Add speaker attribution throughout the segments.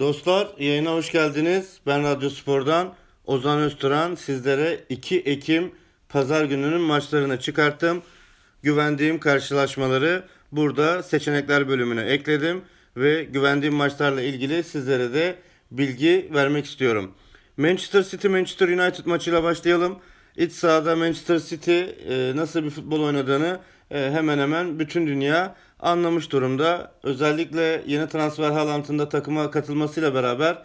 Speaker 1: Dostlar yayına hoş geldiniz. Ben Radyo Spor'dan Ozan Özturan sizlere 2 Ekim Pazar gününün maçlarını çıkarttım. Güvendiğim karşılaşmaları burada seçenekler bölümüne ekledim ve güvendiğim maçlarla ilgili sizlere de bilgi vermek istiyorum. Manchester City Manchester United maçıyla başlayalım. İç sahada Manchester City e, nasıl bir futbol oynadığını hemen hemen bütün dünya anlamış durumda. Özellikle yeni transfer Haaland'ın takıma katılmasıyla beraber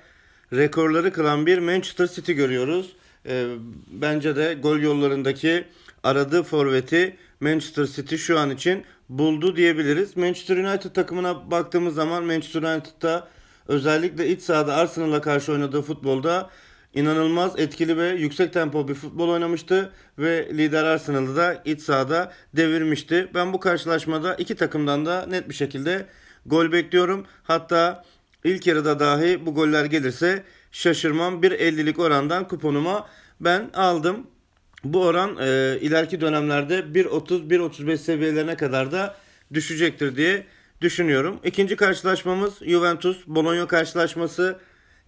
Speaker 1: rekorları kılan bir Manchester City görüyoruz. E, bence de gol yollarındaki aradığı forveti Manchester City şu an için buldu diyebiliriz. Manchester United takımına baktığımız zaman Manchester United'da özellikle iç sahada Arsenal'a karşı oynadığı futbolda inanılmaz etkili ve yüksek tempo bir futbol oynamıştı ve lider Arsenal'ı da iç sahada devirmişti. Ben bu karşılaşmada iki takımdan da net bir şekilde gol bekliyorum. Hatta ilk yarıda dahi bu goller gelirse şaşırmam. 1.50'lik orandan kuponuma ben aldım. Bu oran e, ileriki dönemlerde 1.30-1.35 seviyelerine kadar da düşecektir diye düşünüyorum. İkinci karşılaşmamız Juventus Bologna karşılaşması.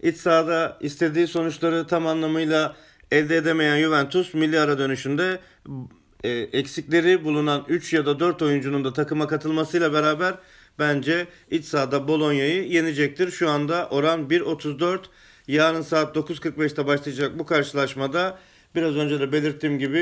Speaker 1: İç sahada istediği sonuçları tam anlamıyla elde edemeyen Juventus milli ara dönüşünde e, eksikleri bulunan 3 ya da 4 oyuncunun da takıma katılmasıyla beraber bence iç sahada Bologna'yı yenecektir. Şu anda oran 1.34. Yarın saat 9.45'te başlayacak bu karşılaşmada biraz önce de belirttiğim gibi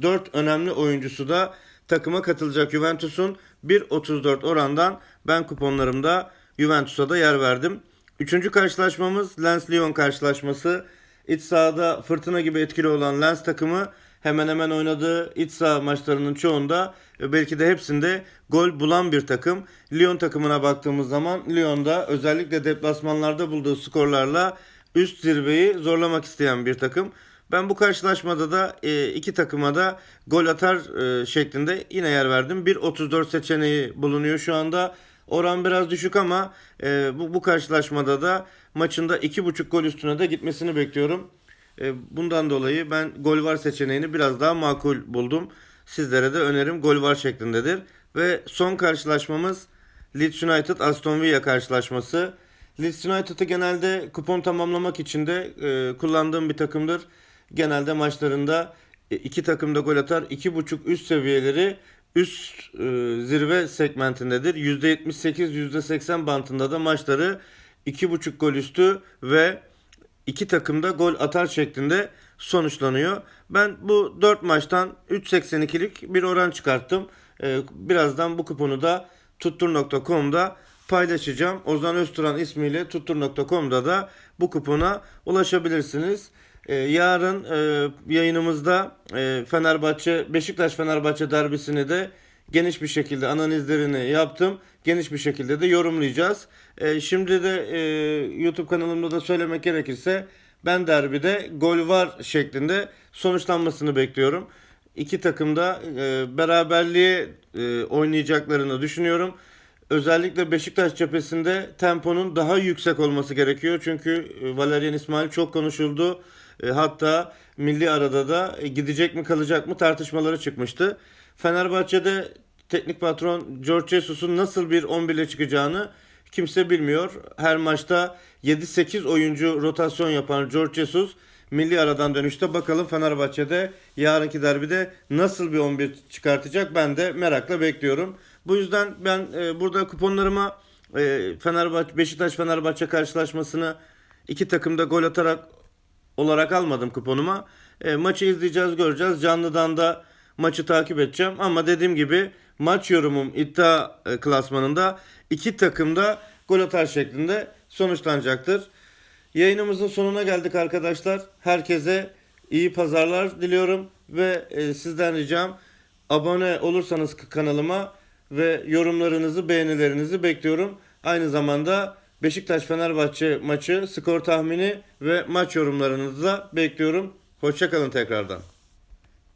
Speaker 1: 3-4 önemli oyuncusu da takıma katılacak Juventus'un 1.34 orandan ben kuponlarımda Juventus'a da yer verdim. Üçüncü karşılaşmamız Lens-Lyon karşılaşması. İç sahada fırtına gibi etkili olan Lens takımı hemen hemen oynadığı iç saha maçlarının çoğunda belki de hepsinde gol bulan bir takım. Lyon takımına baktığımız zaman Lyon'da özellikle deplasmanlarda bulduğu skorlarla üst zirveyi zorlamak isteyen bir takım. Ben bu karşılaşmada da e, iki takıma da gol atar e, şeklinde yine yer verdim. 1.34 seçeneği bulunuyor şu anda. Oran biraz düşük ama e, bu, bu karşılaşmada da maçında 2.5 gol üstüne de gitmesini bekliyorum. E, bundan dolayı ben gol var seçeneğini biraz daha makul buldum. Sizlere de önerim gol var şeklindedir. Ve son karşılaşmamız Leeds United Aston Villa karşılaşması. Leeds United'ı genelde kupon tamamlamak için de e, kullandığım bir takımdır. Genelde maçlarında e, iki takım da gol atar. 2.5 üst seviyeleri üst e, zirve segmentindedir. %78 %80 bantında da maçları 2.5 gol üstü ve iki takım da gol atar şeklinde sonuçlanıyor. Ben bu 4 maçtan 3.82'lik bir oran çıkarttım. E, birazdan bu kuponu da tuttur.com'da paylaşacağım. Ozan Özturan ismiyle tuttur.com'da da bu kupona ulaşabilirsiniz. Ee, yarın e, yayınımızda e, Fenerbahçe Beşiktaş Fenerbahçe derbisini de geniş bir şekilde analizlerini yaptım. Geniş bir şekilde de yorumlayacağız. E, şimdi de e, YouTube kanalımda da söylemek gerekirse ben derbide gol var şeklinde sonuçlanmasını bekliyorum. İki takım da e, beraberliğe e, oynayacaklarını düşünüyorum. Özellikle Beşiktaş cephesinde temponun daha yüksek olması gerekiyor. Çünkü e, Valerian İsmail çok konuşuldu. E, hatta milli arada da e, gidecek mi kalacak mı tartışmaları çıkmıştı. Fenerbahçe'de teknik patron George Jesus'un nasıl bir 11 ile çıkacağını kimse bilmiyor. Her maçta 7-8 oyuncu rotasyon yapan George Jesus milli aradan dönüşte bakalım Fenerbahçe'de yarınki derbide nasıl bir 11 çıkartacak ben de merakla bekliyorum. Bu yüzden ben e, burada kuponlarıma e, Fenerbahçe Beşiktaş Fenerbahçe karşılaşmasını iki takımda gol atarak olarak almadım kuponuma. E, maçı izleyeceğiz, göreceğiz. Canlıdan da maçı takip edeceğim ama dediğim gibi maç yorumum iddia e, klasmanında iki takımda gol atar şeklinde sonuçlanacaktır. Yayınımızın sonuna geldik arkadaşlar. Herkese iyi pazarlar diliyorum ve e, sizden ricam abone olursanız kanalıma ve yorumlarınızı, beğenilerinizi bekliyorum. Aynı zamanda Beşiktaş Fenerbahçe maçı skor tahmini ve maç yorumlarınızı da bekliyorum. Hoşçakalın tekrardan.